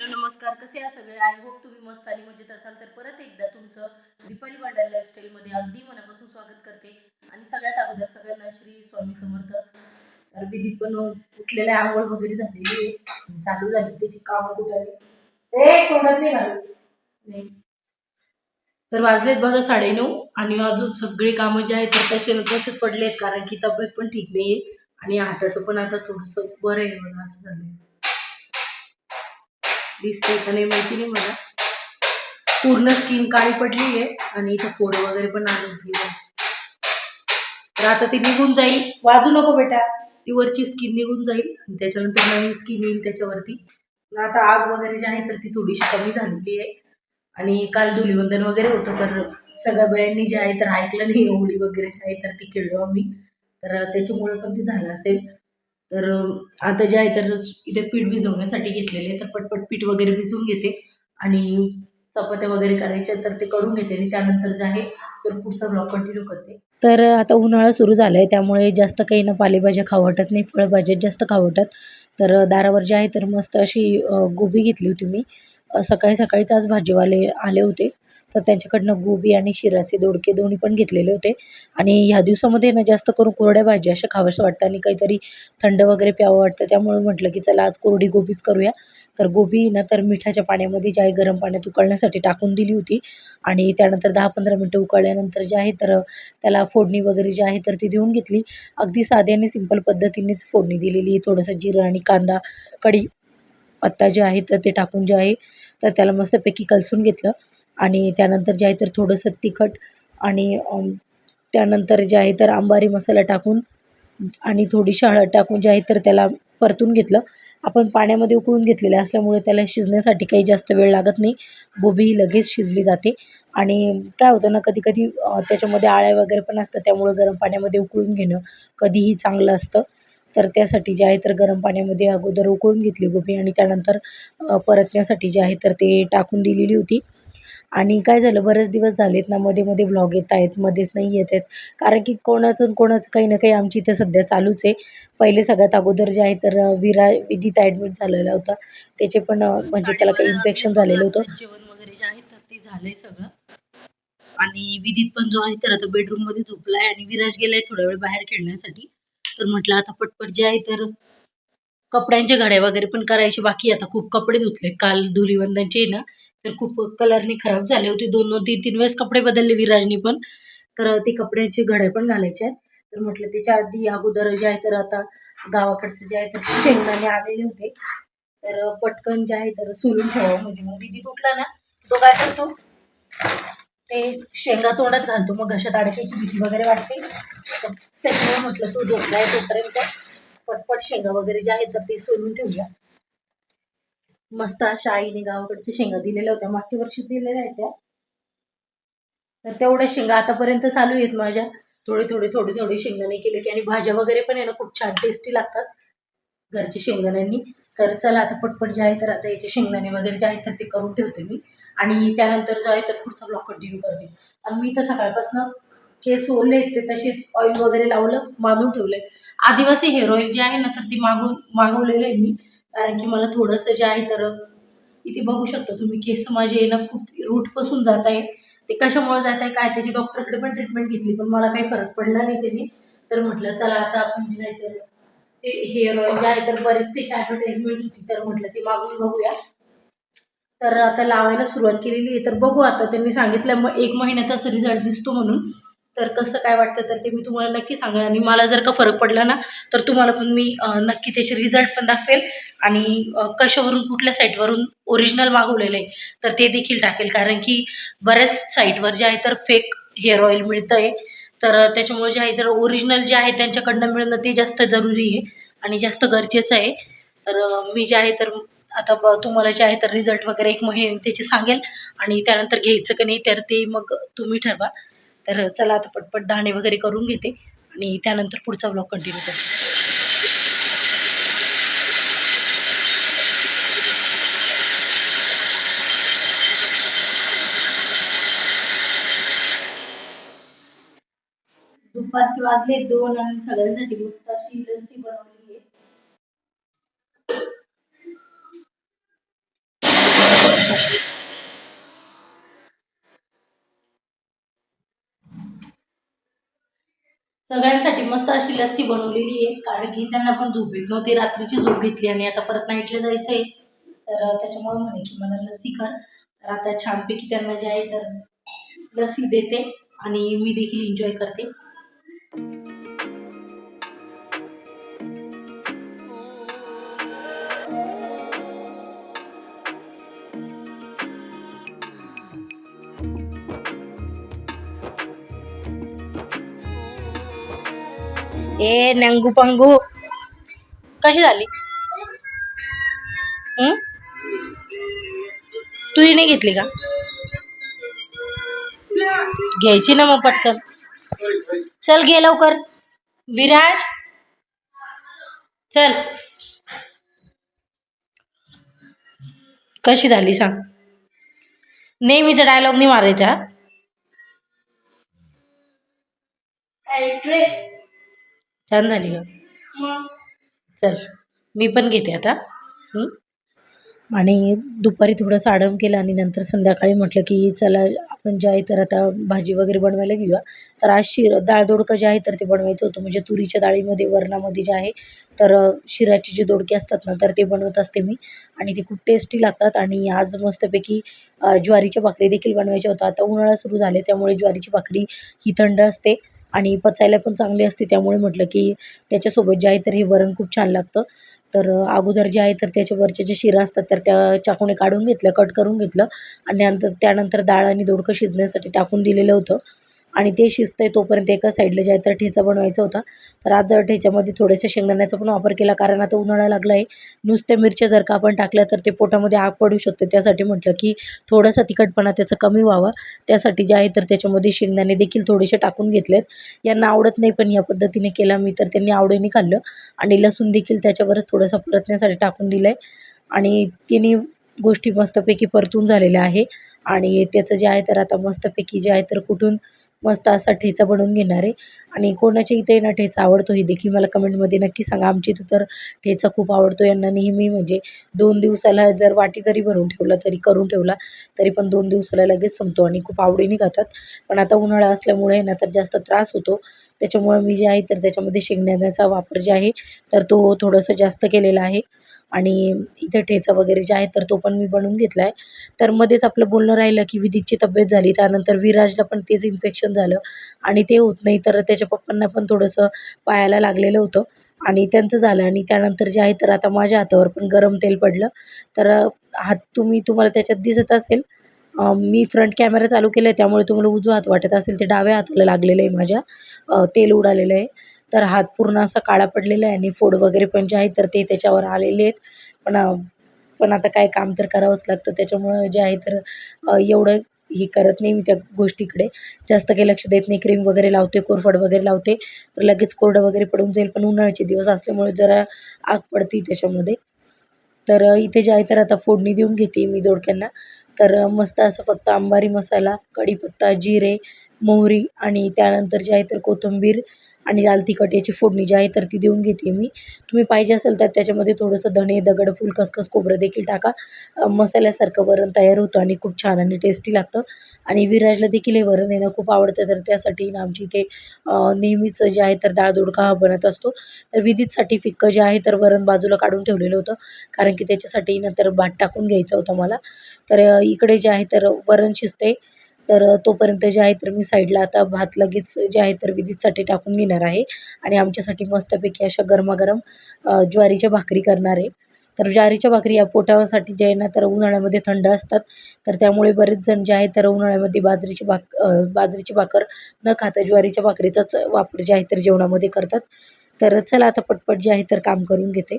नमस्कार कसे आहात सगळे? आय होप तुम्ही मस्त आणि मजेत असाल. तर परत एकदा तुमचं दीपाली भांडार लाईफस्टाईलमध्ये अगदी मनापासून स्वागत करते. आणि सगळ्यात अगोदर सगळ्यांना श्री स्वामी समर्थ. तर विधीत पण उठलेल्या आंघोळ वगैरे झालेली आहे. चालू झाली. त्याची कामं कुठे ए कोणात नाही तर वाजलेत बघा साडेनऊ आणि अजून सगळी कामं जी आहेत तर तसे तसेच पडले आहेत कारण की तब्येत पण ठीक नाहीये. आणि हाताचं पण आता थोडंसं बरं आहे बघा असं झालंय. दिसते का नाही माहिती नाही मला. पूर्ण स्किन काळी पडली आहे आणि इथं फोड वगैरे पण आले तर आता ती निघून जाईल. वाजू नको बेटा. ती वरची स्किन निघून जाईल आणि त्याच्यानंतर नवीन स्किन येईल त्याच्यावरती. आता आग वगैरे जी आहे तर ती थोडीशी कमी झालेली आहे. आणि काल धुलीवंदन वगैरे होतं तर सगळ्या बायांनी जे आहे तर ऐकलं नाही होळी वगैरे जे आहे तर ती खेळलो आम्ही. तर त्याच्यामुळे पण ते झालं असेल. तर आता जे आहे तर इथे पीठ भिजवण्यासाठी घेतलेले तर पटपट पीठ वगैरे भिजवून घेते. आणि चपात्या वगैरे करायच्या तर ते करून घेते. आणि त्यानंतर जे आहे तर पुढचा ब्लॉग कंटिन्यू करते. तर आता उन्हाळा सुरू झाला आहे त्यामुळे जास्त काही ना पालेभाज्या खाऊ वाटत नाही. फळभाज्या जास्त खाऊ वाटत. तर दारावर जे आहे तर मस्त अशी गोबी घेतली होती मी. सकाळी सकाळीच आज भाजीवाले आले होते. तर त्यांच्याकडनं गोबी आणि शिराचे दोडके दोन्ही पण घेतलेले होते. आणि ह्या दिवसामध्ये ना जास्त करून कोरड्या भाज्या अशा खाव्याशा वाटतं आणि काहीतरी थंड वगैरे प्यावं वाटतं. त्यामुळे म्हटलं की चला आज कोरडी गोबीच करूया. तर गोबी ना तर मिठाच्या पाण्यामध्ये जे आहे गरम पाण्यात उकळण्यासाठी टाकून दिली होती. आणि त्यानंतर दहा पंधरा मिनटं उकळल्यानंतर जे आहे तर त्याला फोडणी वगैरे जी आहे तर ती देऊन घेतली. अगदी साधी आणि सिंपल पद्धतीनेच फोडणी दिलेली आहे. थोडंसं जिरं आणि कांदा कढी पत्ता जे आहे तर ते टाकून जे आहे तर त्याला मस्तपैकी कलसून घेतलं. आणि त्यानंतर जे आहे तर थोडंसं तिखट आणि त्यानंतर जे आहे तर अंबारी मसाला टाकून आणि थोडीशी हळद टाकून जे आहे तर त्याला परतून घेतलं. आपण पाण्यामध्ये उकळून घेतलेले असल्यामुळे त्याला शिजण्यासाठी काही जास्त वेळ लागत नाही. गोबी ही लगेच शिजली जाते. आणि काय होतं ना कधी कधी त्याच्यामध्ये आळ्या वगैरे पण असतात त्यामुळे गरम पाण्यामध्ये उकळून घेणं कधीही चांगलं असतं. तर त्यासाठी जे आहे तर गरम पाण्यामध्ये अगोदर उकळून घेतली गोबी आणि त्यानंतर परतण्यासाठी जे आहे तर ते टाकून दिलेली होती. आणि काय झालं बरेच दिवस झालेत ना मध्ये मध्ये व्लॉग येत आहेत मध्येच नाही येत आहेत. कारण की कोणाचं कोणाचं काही ना काही आमची इथे सध्या चालूच आहे. पहिले सगळ्यात अगोदर जे आहे तर विरा विदित ॲडमिट झालेला होता. त्याचे पण म्हणजे त्याला काही इन्फेक्शन झालेलं होतं. जेवण वगैरे जे आहे तर ते झालंय सगळं. आणि विदित पण जो आहे तर आता बेडरूममध्ये झोपलाय आणि विराज गेलाय थोडा वेळ बाहेर खेळण्यासाठी. तर म्हटलं आता पटपट जे आहे तर कपड्यांच्या घड्या वगैरे पण करायचे बाकी. आहे. आता खूप कपडे धुतले काल धुलीवंदनचे ना तर खूप कलरने खराब झाले होते. दोन दोन तीन तीन वेळेस कपडे बदलले विराजनी पण. तर ते कपड्याचे घड्या पण घालायचे आहेत. तर म्हटलं त्याच्या आधी अगोदर जे आहे तर आता गावाकडचे जे आहे तर शेंगदाणे आलेले होते. तर पटकन जे आहे तर सोलून ठेवावं. म्हणजे मग दिदी तुटला ना तो काय करतो? ते शेंगा तोंडात घालतो. मग घशात अडकायची भीती वगैरे वाटते. तर त्याच्यामुळे म्हटलं तू झोपलाय तोपर्यंत पटपट शेंगा वगैरे जे आहे तर ते सोलून ठेवूया. मस्त अशा आईने गावाकडच्या शेंगा दिलेल्या होत्या. मागच्या वर्षी दिलेल्या आहेत त्या. तर तेवढ्या शेंगा आतापर्यंत चालू आहेत माझ्या. थोडे थोडे थोडे थोडे शेंगदाणे केले की आणि भाज्या वगैरे पण आहे ना खूप छान टेस्टी लागतात. घरच्या शेंगदाण्यांनी. तर चला आता पटपट जे आहे तर आता याचे शेंगदाणे वगैरे जे आहेत तर ते करून ठेवते मी. आणि त्यानंतर जो आहे तर पुढचा ब्लॉग कंटिन्यू करते. आणि मी तर सकाळपासून केस ओरले ते तसेच ऑइल वगैरे लावलं मागून ठेवलंय. आदिवासी हेअर ऑइल जे आहे ना तर ती मागून मागवलेलं आहे मी. कारण की मला थोडंसं जे आहे तर इथे बघू शकता तुम्ही केस माझे येणं ना खूप रूटपासून जात आहे. ते कशामुळे जात आहे काय त्याची डॉक्टरकडे पण ट्रीटमेंट घेतली पण मला काही फरक पडला नाही त्यांनी. तर म्हटलं चला आता आपण जे आहे तर ते हेअर ऑइल जे आहे तर बरेच त्याची ॲडव्हर्टाईजमेंट होती तर म्हटलं ती मागून बघूया. तर आता लावायला सुरुवात केलेली आहे तर बघू आता. त्यांनी सांगितलं मग एक महिन्याचाच रिझल्ट दिसतो म्हणून. तर कसं काय वाटतं तर ते मी तुम्हाला नक्की सांगेन. आणि मला जर का फरक पडला ना तर तुम्हाला पण मी नक्की त्याचे रिझल्ट पण दाखवेल. आणि कशावरून कुठल्या साईटवरून ओरिजिनल मागवलेलं आहे तर ते देखील टाकेल. कारण की बऱ्याच साईटवर जे आहे तर फेक हेअर ऑइल मिळतं आहे तर त्याच्यामुळे जे आहे तर ओरिजिनल जे आहे त्यांच्याकडनं मिळणं ते जास्त जरुरी आहे आणि जास्त गरजेचं आहे. तर मी जे आहे तर आता ब तुम्हाला जे आहे तर रिझल्ट वगैरे एक महिने त्याचे सांगेल. आणि त्यानंतर घ्यायचं की नाही तर ते मग तुम्ही ठरवा. तर चला आता पटपट दाणे वगैरे करून घेते आणि त्यानंतर पुढचा ब्लॉग कंटिन्यू करते दुपारचे वाजले दोन आणि सगळ्यांसाठी मस्त अशी लस्सी बनवली आहे you. सगळ्यांसाठी मस्त अशी लस्सी बनवलेली आहे. कारण की त्यांना पण झोप येत नव्हती रात्रीची झोप घेतली आणि आता परत नाईटला जायचंय. तर त्याच्यामुळे म्हणे की मला लस्सी कर. तर आता छानपैकी त्यांना जे आहे तर लस्सी देते आणि मी देखील एन्जॉय करते. ए नंगू पंगू. कशी झाली? हं? तू नाही घेतली का? घ्यायची ना मग पटकन. चल घे लवकर. विराज? चल. कशी झाली सांग. नेहमीचा डायलॉग नाही मारायचा. छान झाली का चल मी पण घेते आता. आणि दुपारी थोडंसं आडम केलं आणि नंतर संध्याकाळी म्हटलं की चला आपण जे आहे तर आता भाजी वगैरे बनवायला घेऊया. तर आज शिर डाळ दोडकं जे आहे तर ते बनवायचं होतं. म्हणजे तुरीच्या डाळीमध्ये वरणामध्ये जे आहे तर शिराचे जे दोडके असतात ना तर ते बनवत असते मी. आणि ते खूप टेस्टी लागतात आणि आज मस्तपैकी ज्वारीच्या भाकरी देखील बनवायच्या होत्या. आता उन्हाळा सुरू झाले त्यामुळे ज्वारीची भाकरी ही थंड असते. आणि पचायला पण चांगली असते. त्यामुळे म्हटलं की त्याच्यासोबत जे आहे तर हे वरण खूप छान लागतं. तर अगोदर जे आहे तर त्याच्या वरच्या ज्या शिरा असतात तर त्या चाकूने काढून घेतल्या कट करून घेतलं आणि नंतर त्यानंतर डाळ आणि दोडकं शिजण्यासाठी टाकून दिलेलं होतं. आणि ते शिजतंय तोपर्यंत एका साईडला जे आहे तर ठेचा बनवायचा होता तर आज जर ठेच्यामध्ये थोडंसं शेंगदाण्याचा पण वापर केला कारण आता उन्हाळा लागला आहे. नुसत्या मिरच्या जर का आपण टाकल्या तर ते पोटामध्ये आग पडू शकते. त्यासाठी म्हटलं की थोडासा तिखटपणा त्याचा कमी व्हावा. त्यासाठी जे आहे तर त्याच्यामध्ये शेंगदाणे देखील थोडेसे टाकून घेतलेत. यांना आवडत नाही पण या पद्धतीने केला मी तर त्यांनी आवडीने खाल्लं. आणि लसूण देखील त्याच्यावरच थोडासा परतण्यासाठी टाकून दिलं आहे आणि तिन्ही गोष्टी मस्तपैकी परतून झालेल्या आहे. आणि त्याचं जे आहे तर आता मस्तपैकी जे आहे तर कुठून मस्त असा ठेचा बनवून घेणार आहे. आणि कोणाच्या इथे ना ठेचा आवडतो हे देखील मला कमेंटमध्ये नक्की सांगा. आमच्या इथं तर ठेचा खूप आवडतो. यांना नेहमी म्हणजे दोन दिवसाला जर वाटी जरी भरून ठेवला तरी करून ठेवला तरी पण दोन दिवसाला लगेच संपतो आणि खूप आवडीने खातात. पण आता उन्हाळा असल्यामुळे ना तर जास्त त्रास होतो. त्याच्यामुळे मी जे आहे तर त्याच्यामध्ये शेंगदाण्याचा वापर जे आहे तर तो थोडंसं जास्त केलेला आहे. आणि इथे ठेचा वगैरे जे आहे तर तो पण मी बनवून घेतला आहे तर मध्येच आपलं बोलणं राहिलं की विदितची तब्येत झाली त्यानंतर विराजला पण तेच इन्फेक्शन झालं आणि ते होत नाही. तर त्याच्या पप्पांना पण थोडंसं पायाला लागलेलं होतं आणि त्यांचं झालं आणि त्यानंतर जे आहे तर आता माझ्या हातावर पण गरम तेल पडलं. तर हात तुम्ही तुम्हाला त्याच्यात दिसत असेल मी फ्रंट कॅमेरा चालू केला आहे त्यामुळे तुम्हाला उजवा हात वाटत असेल ते डाव्या हाताला लागलेलं आहे माझ्या तेल उडालेलं आहे. तर हात पूर्ण असा काळा पडलेला आहे आणि फोड वगैरे पण जे आहे तर ते त्याच्यावर आलेले आहेत. पण पण आता काय काम तर करावंच लागतं. त्याच्यामुळं जे आहे तर एवढं हे करत नाही मी त्या गोष्टीकडे. जास्त काही लक्ष देत नाही. क्रीम वगैरे लावते कोरफड वगैरे लावते. तर लगेच कोरडं वगैरे पडून जाईल. पण उन्हाळ्याचे दिवस असल्यामुळे जरा आग पडते त्याच्यामध्ये. तर इथे जे आहे तर आता फोडणी देऊन घेते मी दोडक्यांना. तर मस्त असं फक्त अंबारी मसाला कढीपत्ता जिरे मोहरी आणि त्यानंतर जे आहे तर कोथिंबीर आणि लाल तिखट याची फोडणी जी आहे तर ती देऊन घेते मी. तुम्ही पाहिजे असेल तर त्याच्यामध्ये थोडंसं धणे दगडफूल खसखस खोबरं देखील टाका. मसाल्यासारखं वरण तयार होतं आणि खूप छान आणि टेस्टी लागतं. आणि विराजला देखील हे वरण येणं खूप आवडतं तर त्यासाठी ना आमची इथे नेहमीच जे आहे तर डाळ दोडका हा बनत असतो. तर विधीतसाठी फिक्कं जे आहे तर वरण बाजूला काढून ठेवलेलं होतं. कारण की त्याच्यासाठी नंतर भात टाकून घ्यायचा होता मला. तर इकडे जे आहे तर वरण शिजते. तर तोपर्यंत जे आहे तर मी साईडला आता भात लगेच जे आहे तर विधीसाठी टाकून घेणार आहे. आणि आमच्यासाठी मस्तपैकी अशा गरमागरम ज्वारीच्या भाकरी करणार आहे. तर ज्वारीच्या भाकरी या पोटासाठी जे आहे ना तर उन्हाळ्यामध्ये थंड असतात. तर त्यामुळे बरेच जण जे आहे तर उन्हाळ्यामध्ये बाजरीची भाक बाजरीची भाकर न खाता ज्वारीच्या भाकरीचाच वापर जे आहे तर जेवणामध्ये करतात. तर चला आता पटपट जे आहे तर काम करून घेते.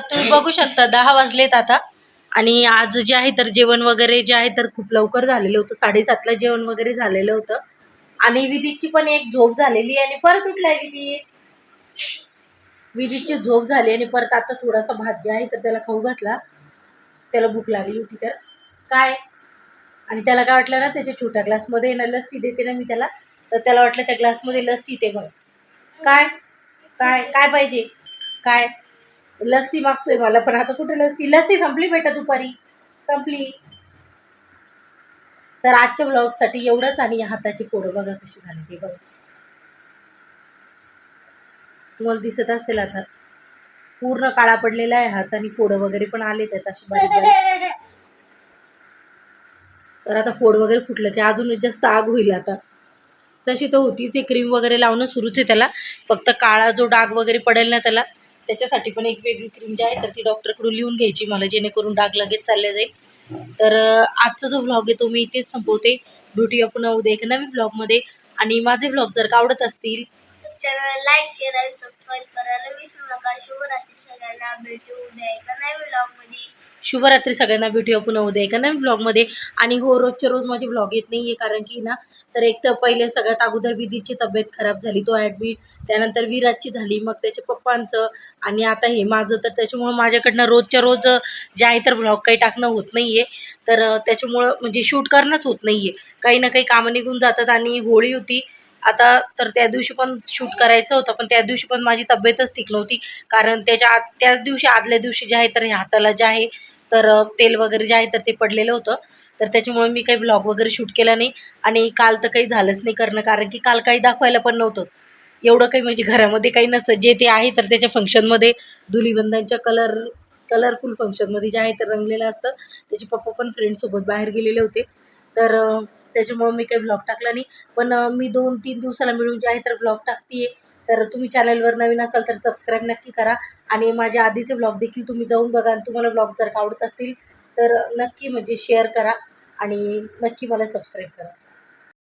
तुम्ही बघू शकता दहा वाजलेत आता. आणि आज जे आहे तर जेवण वगैरे जे आहे तर खूप लवकर झालेलं होतं. साडेसातला जेवण वगैरे झालेलं होतं. आणि विदितची पण एक झोप झालेली आणि परत उठलाय विदित. विदितची झोप झाली आणि परत आता थोडासा भात जे आहे तर त्याला खाऊ घातला. त्याला भूक लागली होती तर. काय? आणि त्याला काय वाटलं ना त्याच्या छोट्या ग्लासमध्ये ना लस्सी देते ना मी त्याला. तर त्याला वाटलं त्या ग्लासमध्ये लस्सी ते बघ काय? काय? काय पाहिजे? काय? लस्सी मागतोय मला पण आता कुठे लस्सी? लस्सी संपली बेटा दुपारी. संपली. तर आजच्या ब्लॉगसाठी एवढंच आणि या हाताची फोडं बघा कशी झाली ते बघा. तुम्हाला दिसत असेल आता. पूर्ण काळा पडलेला आहे हात आणि फोड वगैरे पण आले त्यात अशी बारीक तर आता फोड वगैरे फुटलं की अजूनच जास्त आग होईल आता. तशी तर होतीच आहे क्रीम वगैरे लावणं सुरूच आहे त्याला. फक्त काळा जो डाग वगैरे पडेल ना त्याला त्याच्यासाठी पण एक वेगळी क्रीम जी आहे तर ती डॉक्टरकडून लिहून घ्यायची मला जेणेकरून डाग लगेच चालले जाईल. तर आजचा जो व्लॉग आहे तो मी इथेच संपवते. भेटूया पुन्हा उद्या एक नवीन व्लॉगमध्ये आणि माझे व्लॉग जर का आवडत असतील चॅनल लाईक शेअर आणि सबस्क्राईब करायला विसरू नका. शुभरात्री सगळ्यांना. भेटू उद्या एका नवीन व्लॉगमध्ये. शुभरात्री सगळ्यांना. भेटूया पुन्हा उद्या एका नवीन ब्लॉगमध्ये आणि हो रोजच्या रोज माझे ब्लॉग येत नाही आहे कारण की ना तर एक तर पहिले सगळ्यात अगोदर विधीची तब्येत खराब झाली तो ॲडमिट त्यानंतर विराजची झाली मग त्याच्या पप्पांचं आणि आता हे माझं. तर त्याच्यामुळं माझ्याकडनं रोजच्या रोज जे आहे तर व्लॉग काही टाकणं होत नाही आहे तर त्याच्यामुळं म्हणजे शूट करणंच होत नाही आहे काही ना काही कामं निघून जातात आणि होळी होती. आता तर त्या दिवशी पण शूट करायचं होतं पण त्या दिवशी पण माझी तब्येतच ठीक नव्हती. कारण त्याच्या आत त्याच दिवशी आदल्या दिवशी जे आहे तर हाताला जे आहे तर तेल वगैरे जे आहे तर ते पडलेलं होतं. तर त्याच्यामुळे मी काही व्लॉग वगैरे शूट केला नाही. आणि काल तर काही झालंच नाही करणं कारण की काल काही दाखवायला पण नव्हतं. एवढं काही म्हणजे घरामध्ये काही नसतं. जे ते आहे तर त्याच्या फंक्शनमध्ये धुलीबंधांच्या कलर कलरफुल फंक्शनमध्ये जे आहे तर रंगलेलं असतं. त्याचे पप्पा पण फ्रेंडसोबत बाहेर गेलेले होते. तर त्याच्यामुळं मी काही व्लॉग टाकला नाही. पण मी दोन तीन दिवसाला मिळून जे आहे तर व्लॉग टाकते तर तुम्ही चॅनलवर नवीन असाल तर सबस्क्राईब नक्की करा. आणि माझे आधीचे व्लॉग देखील तुम्ही जाऊन बघा. आणि तुम्हाला ब्लॉग जर का आवडत असतील तर नक्की म्हणजे शेअर करा आणि नक्की मला सबस्क्राईब करा.